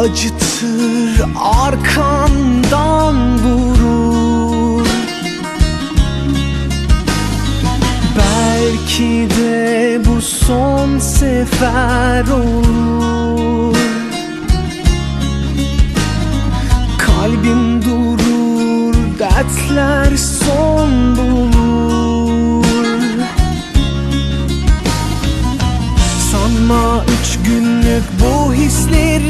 acıtır arkandan vurur. Belki de bu son sefer olur. Kalbim durur, dertler son bulur. Sanma üç günlük bu her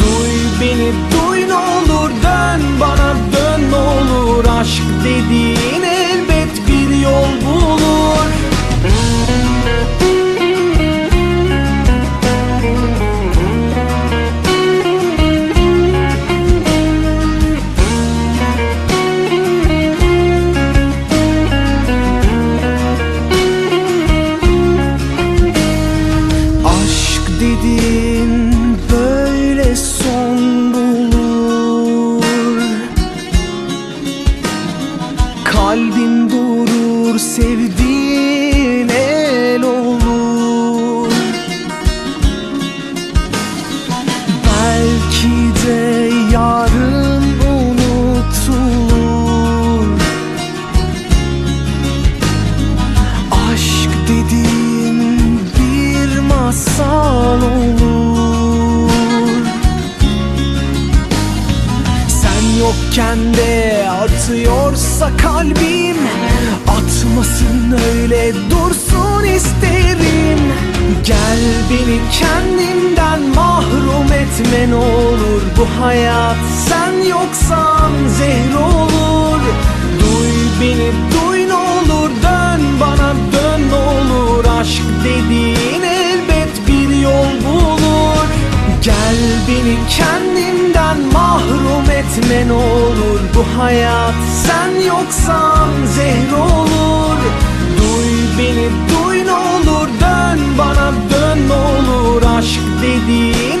Duy beni duy ne olur Kalbin durur sevdiğin yokken de atıyorsa kalbim Atmasın öyle dursun isterim. Gel beni kendimden mahrum etme ne olur. Bu hayat sen yoksan zehir olur. Duy beni duy ne olur. Dön bana dön ne olur. Aşk dediğin elbet bir yol bulur. Gel beni mahrum etme ne olur Bu hayat. Sen yoksan zehir olur. Duy beni duy ne olur. Dön bana dön ne olur. Aşk dediğin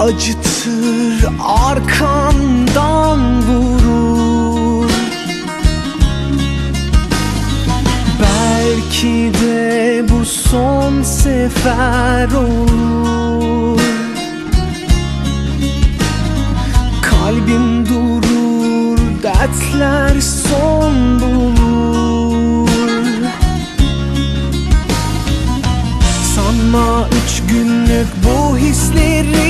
acıtır arkandan vurur. Belki de bu son sefer olur. Kalbim durur, dertler son bulur. Sanma üç günlük bu burada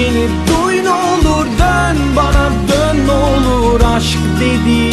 beni duy ne olur. Dön bana dön ne olur. Aşk dediğin